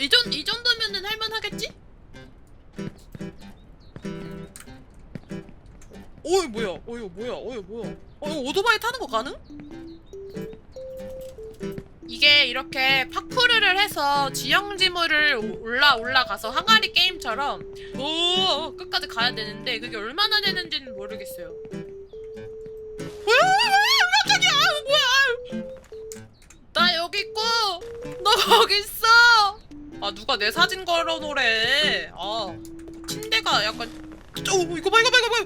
이, 정, 이 정도면은 할만하겠지? 어이 뭐야 어이 뭐야 어이 뭐야 어 오토바이 타는 거 가능? 이게 이렇게 파쿠르를 해서 지형지물을 올라 올라가서 항아리 게임처럼 오 끝까지 가야 되는데 그게 얼마나 되는지는 모르겠어요. 뭐야 뭐야 깜짝이야 뭐야 나 여기 있고 너 거기 있어. 아 누가 내 사진 걸어놓으래. 아 침대가 약간 어 이거 봐 이거 봐 이거 봐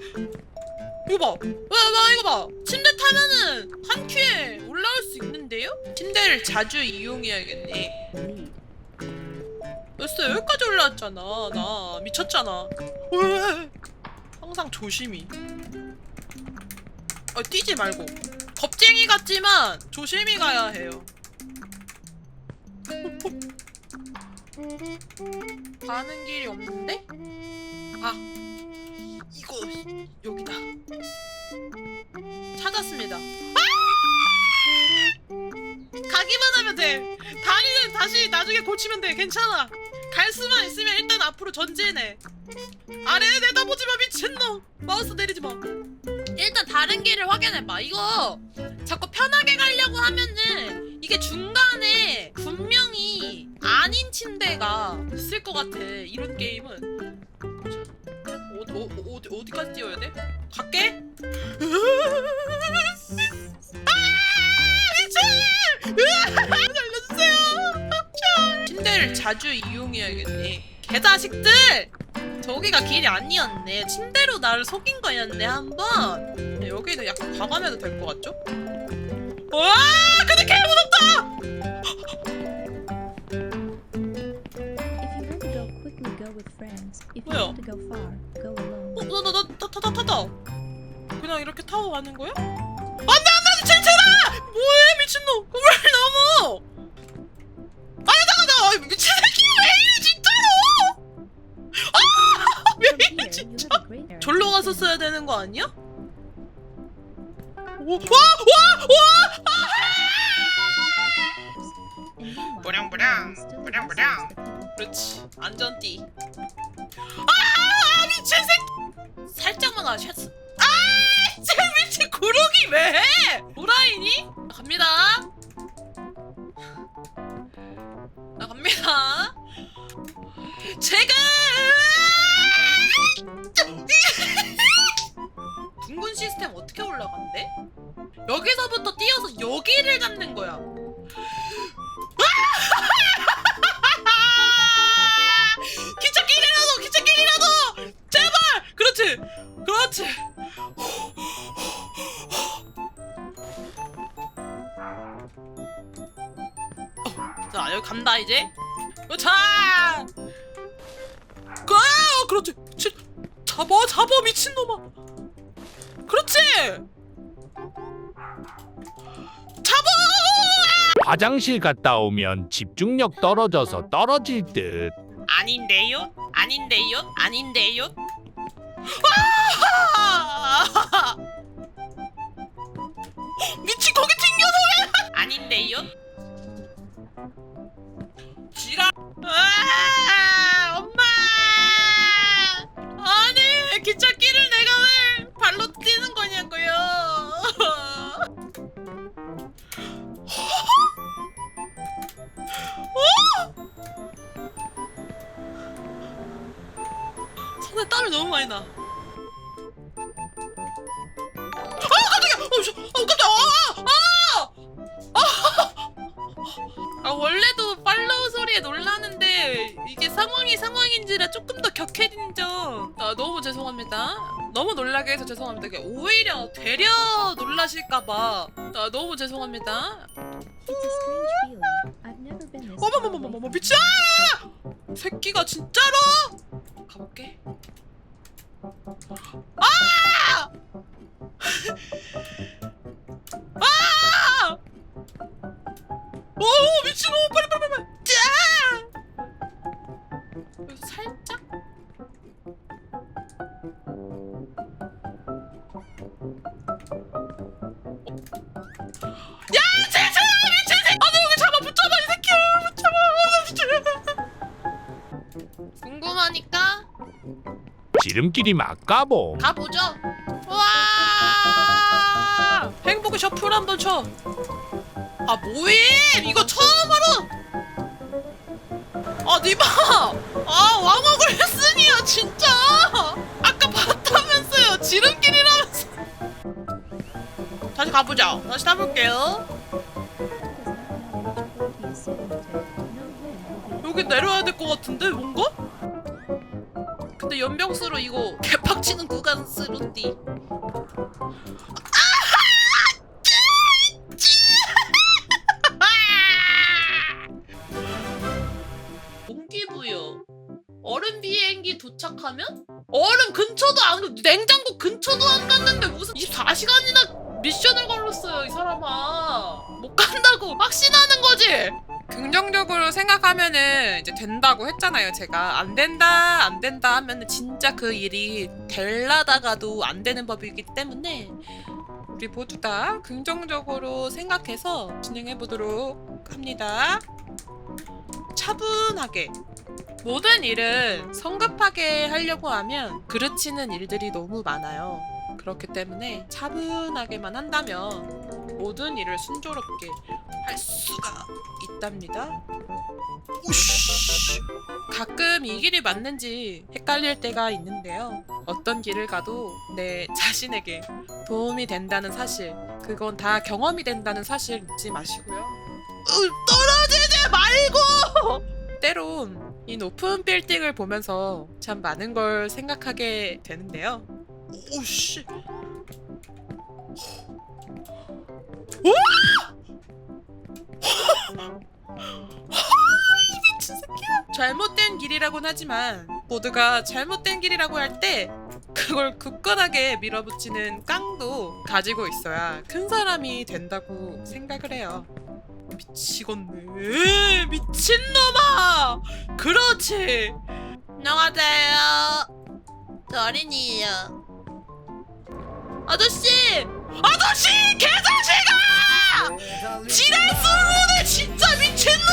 이거 봐. 와, 와 이거 봐. 침대 타면은 한 큐에 올라올 수 있는데요? 침대를 자주 이용해야겠네. 벌써 여기까지 올라왔잖아. 나 미쳤잖아. 왜? 항상 조심히. 아, 뛰지 말고. 겁쟁이 같지만 조심히 가야 해요. 가는 길이 없는데? 아, 이거 여기다. 찾았습니다. 아! 가기만 하면 돼. 다리는 다시 나중에 고치면 돼. 괜찮아. 갈 수만 있으면 일단 앞으로 전진해. 아래 내다보지 마 미친놈. 마우스 내리지 마. 일단 다른 길을 확인해봐. 이거 자꾸 편하게 가려고 하면은 이게 중간에 아닌 침대가 있을 것 같아. 이런 게임은. 어디, 어, 어, 어디, 어디까지 뛰어야 돼? 갈게. 아. 침대를 자주 이용해야겠네. 개자식들! 저기가 길이 아니었네. 침대로 나를 속인 거였네, 한번. 여기는 약간 과감해도 될 것 같죠? 와, 근데 개 무섭다! To go quickly, go with friends. If you 뭐야? want to go far, go alone. 어, 나, 나, 나, 타, 타, 타, 타다. 그냥 이렇게 타고 가는 거야? 안 돼, 안 돼, 칠칠아! 뭐해, 미친놈! 왜 넘어! 아니, 잠깐, 나, 미친 새끼, 왜 이래, 진짜로! 아! 왜 From 이래, 진짜! 절로 가서. 써야 되는 거 아니야? 오, 와, 와, 와! And meanwhile, 부릉부릉, the still 그렇지, 안전띠. 아, 미친 새끼! 살짝만 가, 샷. 아, 그렇지 어, 자 여기 간다 이제 어, 자 그, 그렇지 치, 잡아 잡아 미친놈아 그렇지 잡아 화장실 갔다 오면 집중력 떨어져서 떨어질 듯. 아닌데요? 아닌데요? 아닌데요? 아! 죄송합니다. 너무 놀라게 해서 죄송합니다. 오히려 되려 놀라실까봐. 아 너무 죄송합니다. 어머머머머머 미쳐! 새끼가 진짜로? 가볼게. 아! 아! 지름길이 막가보. 가보죠. 와 행복의 셔플 한번 쳐. 아 모임 이거 처음으로. 아 니마 아 왕옥을 했으니요 진짜. 아까 봤다면서요 지름길이라면서. 다시 가보자. 다시 타볼게요. 여기 내려야 될 것 같은데 뭔가? 근데 연병수로 이거 개빡치는 구간 쓰루띠. 동기부여. 얼음 비행기 도착하면? 얼음 근처도 안 가- 냉장고 근처도 안 갔는데 무슨 24시간이나 미션을 걸었어요 이 사람아. 못 간다고. 확신하는 거지 긍정적으로 생각하면은 이제 된다고 했잖아요 제가. 안 된다 안 된다 하면은 진짜 그 일이 될라다가도 안 되는 법이기 때문에 우리 모두 다 긍정적으로 생각해서 진행해 보도록 합니다. 차분하게. 모든 일은 성급하게 하려고 하면 그르치는 일들이 너무 많아요. 그렇기 때문에 차분하게만 한다면 모든 일을 순조롭게 할 수가 있답니다. 우쉬. 가끔 이 길이 맞는지 헷갈릴 때가 있는데요. 어떤 길을 가도 내 자신에게 도움이 된다는 사실, 그건 다 경험이 된다는 사실 잊지 마시고요. 으, 떨어지지 말고! 때론 이 높은 빌딩을 보면서 참 많은 걸 생각하게 되는데요. 오씨. 미친 새끼야. 잘못된 길이라고는 하지만 모두가 잘못된 길이라고 할 때 그걸 굳건하게 밀어붙이는 깡도 가지고 있어야 큰 사람이 된다고 생각을 해요. 미치겠네. 미친놈아! 그렇지! 안녕하세요. 저 어린이에요. 아저씨! 아저씨! 개자식아! 지랄 쏘네 진짜 미친놈!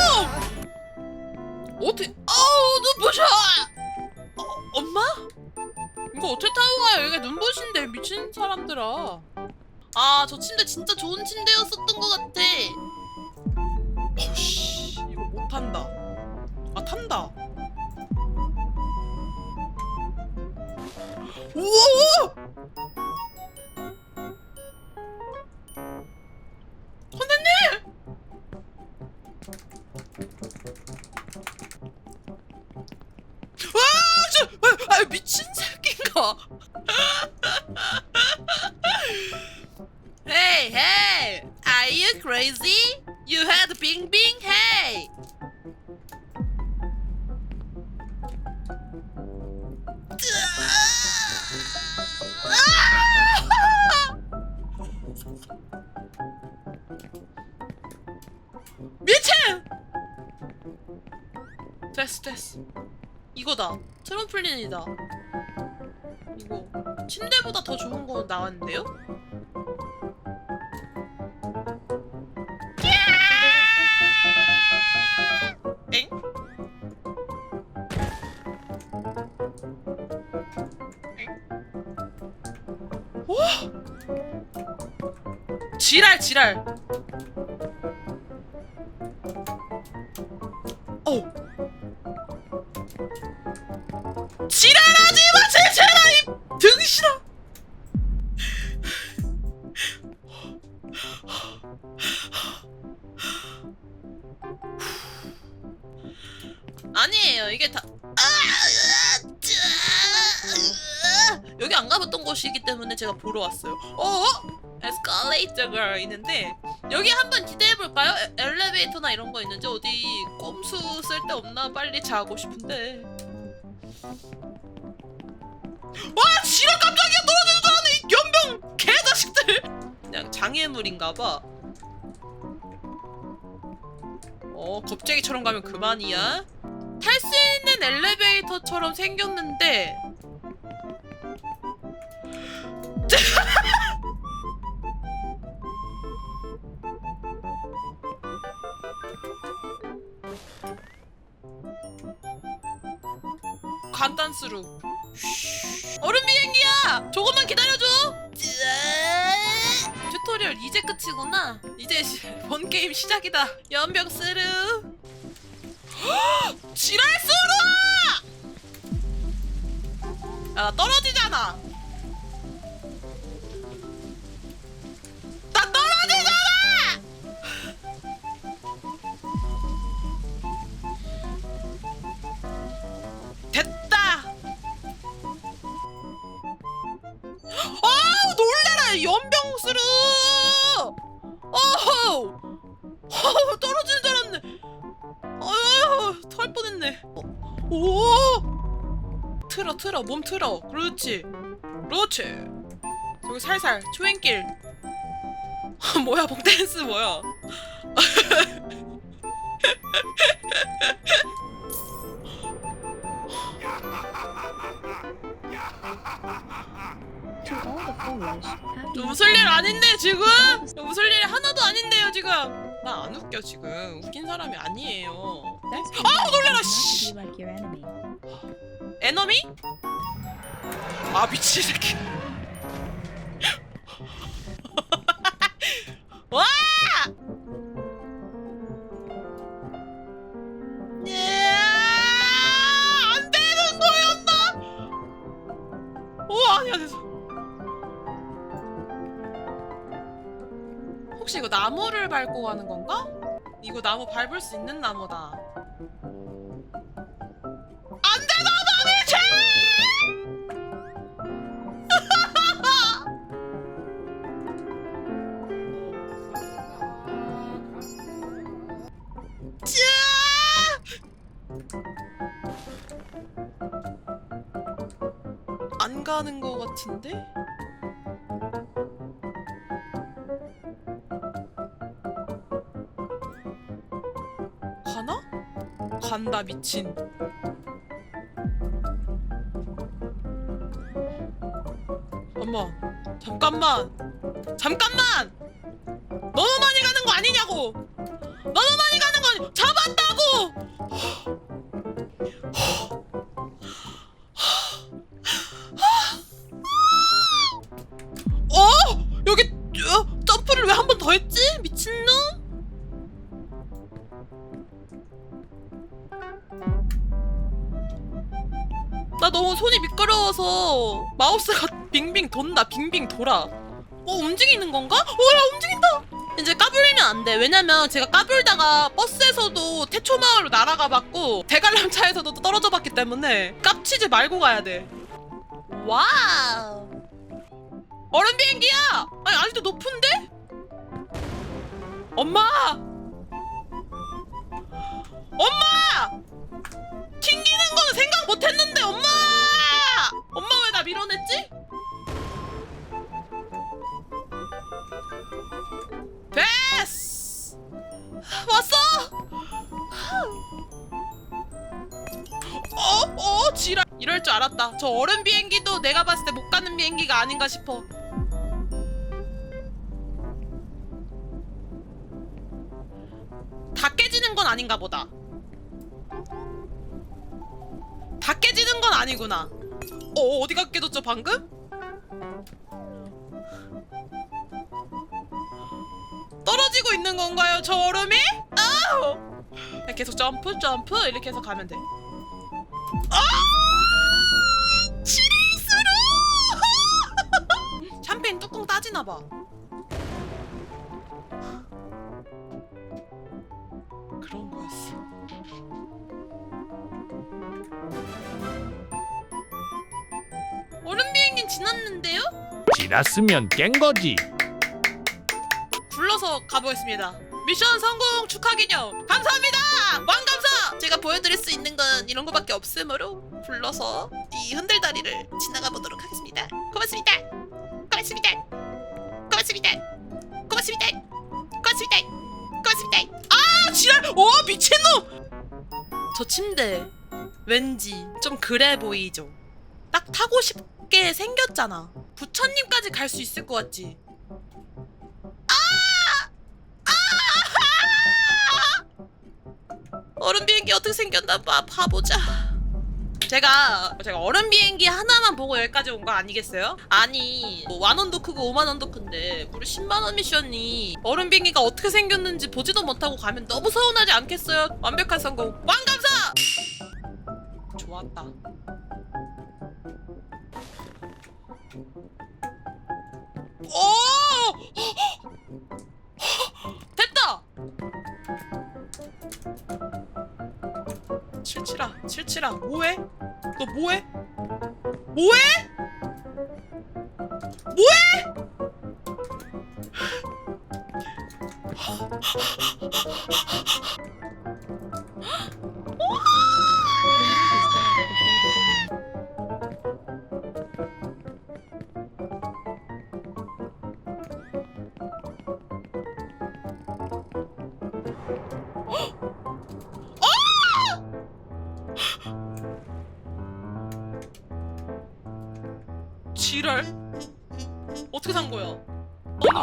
어떻게, 아우, 눈부셔! 어, 엄마? 이거 어떻게 타고 가요? 여기가 눈부신데, 미친 사람들아. 아, 저 침대 진짜 좋은 침대였었던 것 같아. 어씨 이거 못 탄다. 아 탄다. 우와! 됐어 됐어 이거다. 트럼플린이다. 이거. 침대보다 더 좋은 거 나왔는데요? 지랄 지랄. 제가 보러 왔어요. 어? 에스컬레이터가 있는데 여기 한번 기대해 볼까요? 엘리베이터나 이런 거 있는지 어디 꼼수 쓸데 없나 빨리 자고 싶은데. 와 지랄 깜짝이야. 떨어지는 줄 알았네 이 연병 개자식들. 그냥 장애물인가봐. 어 겁쟁이처럼 가면 그만이야. 탈 수 있는 엘리베이터처럼 생겼는데 간단스루 얼음 비행기야! 조금만 기다려줘! 튜토리얼 이제 끝이구나. 이제 시- 본 게임 시작이다. 연병 스루. 헉! 지랄 스루! 야, 나 떨어지잖아. 틀어 몸 틀어. 그렇지. 그렇지. 저기 살살 초행길. 뭐야 복댄스 뭐야? 웃을 일 아닌데 지금? 웃을 일 하나도 아닌데요 지금? 나 안 웃겨 지금. 웃긴 사람이 아니에요. Best 아 놀래라 씨 에너미? 아 미친 새끼 와! 예! 안 되는 거였나? 오 아니야 됐어 혹시 이거 나무를 밟고 가는 건가? 이거 나무 밟을 수 있는 나무다 안 가는 거 같은데? 가나? 간다 미친. 엄마 잠깐만 잠깐만 너무 많이 가는 거 아니냐고 너무 많이 미끄러워서 마우스가 빙빙 돈다 빙빙 돌아. 어 움직이는 건가? 어야 움직인다! 이제 까불면 안 돼. 왜냐면 제가 까불다가 버스에서도 태초마을로 날아가 봤고 대관람차에서도 떨어져 봤기 때문에 깝치지 말고 가야 돼. 와우! 얼음 비행기야 아닌가 싶어 다 깨지는 건 아닌가 보다 다 깨지는 건 아니구나. 어 어디가 깨졌죠 방금? 떨어지고 있는 건가요 저 얼음이? 아우! 계속 점프 점프 이렇게 해서 가면 돼. 아! 따지나 봐. 그런 거였어. 얼음 비행기 지났는데요? 지났으면 깬 거지. 불러서 가보겠습니다. 미션 성공 축하 기념 감사합니다. 왕감사. 제가 보여드릴 수 있는 건 이런 거밖에 없으므로 불러서 이 흔들다리를 지나가 보도록 하겠습니다. 고맙습니다. 고맙습니다. 고맙습니다. 고맙습니다. 고맙습니다. 아 지랄! 오 미친놈! 저 침대 왠지 좀 그래 보이죠? 딱 타고 싶게 생겼잖아. 부처님까지 갈 수 있을 것 같지? 얼음 비행기 어떻게 생겼나 봐 봐보자 제가 제가 얼음 비행기 하나만 보고 여기까지 온 거 아니겠어요? 아니 뭐 만원도 크고 오만원도 큰데 우리 10만원 미션이 얼음 비행기가 어떻게 생겼는지 보지도 못하고 가면 너무 서운하지 않겠어요? 완벽한 성공 왕감사! 좋았다 오! 됐다! 칠칠아, 칠칠아, 뭐해? 너 뭐해? 뭐해?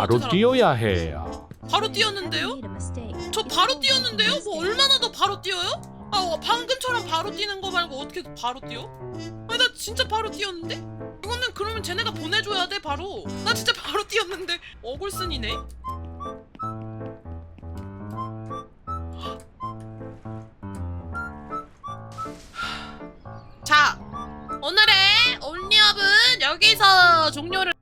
바로 뛰어야 해요. 바로 뛰었는데요? 저 바로 뛰었는데요? 뭐 얼마나 더 바로 뛰어요? 아 어, 방금처럼 바로 뛰는 거 말고 어떻게 바로 뛰어? 아니 나 진짜 바로 뛰었는데? 이거는 그러면 쟤네가 보내줘야 돼 바로 나 진짜 바로 뛰었는데 어글슨이네 자 오늘의 온리업은 여기서 종료를